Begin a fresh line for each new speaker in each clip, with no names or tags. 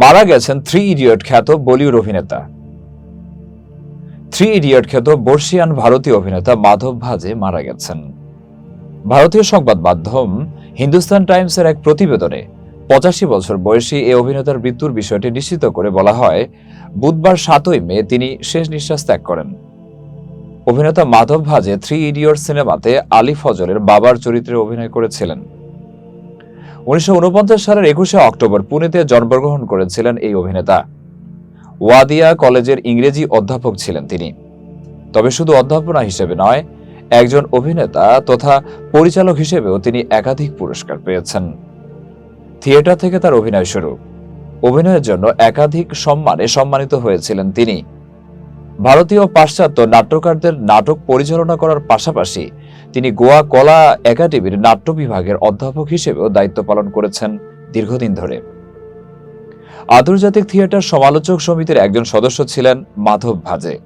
মারা গেছেন three idiot খ্যাত বলিউড অভিনেতা। থ্রি ইডিয়ট খ্যাত বর্ষিয়ান ভারতীয় অভিনেতা মাধব ভাজে মারা গেছেন। ভারতীয় সংবাদ মাধ্যম হিন্দুস্তান টাইমসের এক প্রতিবেদনে পঁচাশি বছর বয়সী এই অভিনেতার মৃত্যুর বিষয়টি নিশ্চিত করে বলা হয়, বুধবার সাতই মে তিনি শেষ নিঃশ্বাস ত্যাগ করেন। অভিনেতা মাধব ভাজে থ্রি ইডিয়ট সিনেমাতে আলী ফজলের বাবার চরিত্রে অভিনয় করেছিলেন। উনিশশো উনপঞ্চাশ সালের একুশে অক্টোবর পুনেতে জন্মগ্রহণ করেছিলেন এই অভিনেতা। ওয়াদিয়া কলেজের ইংরেজি অধ্যাপক ছিলেন তিনি। তবে শুধু অধ্যাপনা হিসেবে নয়, একজন অভিনেতা তথা পরিচালক হিসেবেও তিনি একাধিক পুরস্কার পেয়েছেন। থিয়েটার থেকে তার অভিনয় শুরু। অভিনয়ের জন্য একাধিক সম্মানে সম্মানিত হয়েছিলেন তিনি। ভারতীয় পাশ্চাত্য নাট্যকারদের নাটক পরিচালনা করার পাশাপাশি তিনি গোয়া কলা একাডেমির নাট্য বিভাগের অধ্যাপক হিসেবেও দায়িত্ব পালন করেছেন দীর্ঘদিন ধরে। আন্তর্জাতিক থিয়েটার সমালোচক সমিতির একজন সদস্য ছিলেন মাধব ভাজে।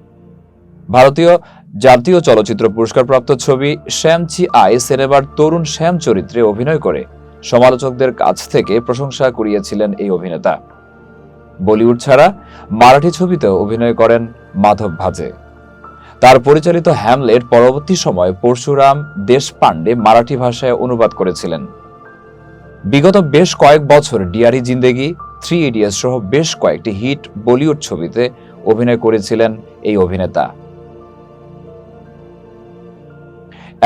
ভারতীয় জাতীয় চলচ্চিত্র পুরস্কারপ্রাপ্ত ছবি শ্যামচি আই সিনেমার তরুণ শ্যাম চরিত্রে অভিনয় করে। সমালোচকদের কাছ থেকে প্রশংসা কুড়িয়েছিলেন এই অভিনেতা। বলিউড ছাড়া মারাঠি ছবিতেও অভিনয় করেন মাধব ভাজে। তার পরিচালিত হ্যামলেট পরবর্তী সময়ে পরশুরাম দেশপান্ডে মারাঠি ভাষায় অনুবাদ করেছিলেন। বিগত বেশ কয়েক বছর ডিয়ারি জিন্দেগি, থ্রি ইডিয়াস সহ বেশ কয়েকটি হিট বলিউড ছবিতে অভিনয় করেছিলেন এই অভিনেতা।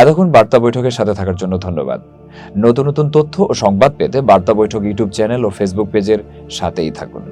এতক্ষণ বার্তা বৈঠকের সাথে থাকার জন্য ধন্যবাদ। নতুন নতুন তথ্য ও সংবাদ পেতে বার্তা বৈঠক ইউটিউব চ্যানেল ও ফেসবুক পেজের সাথেই থাকুন।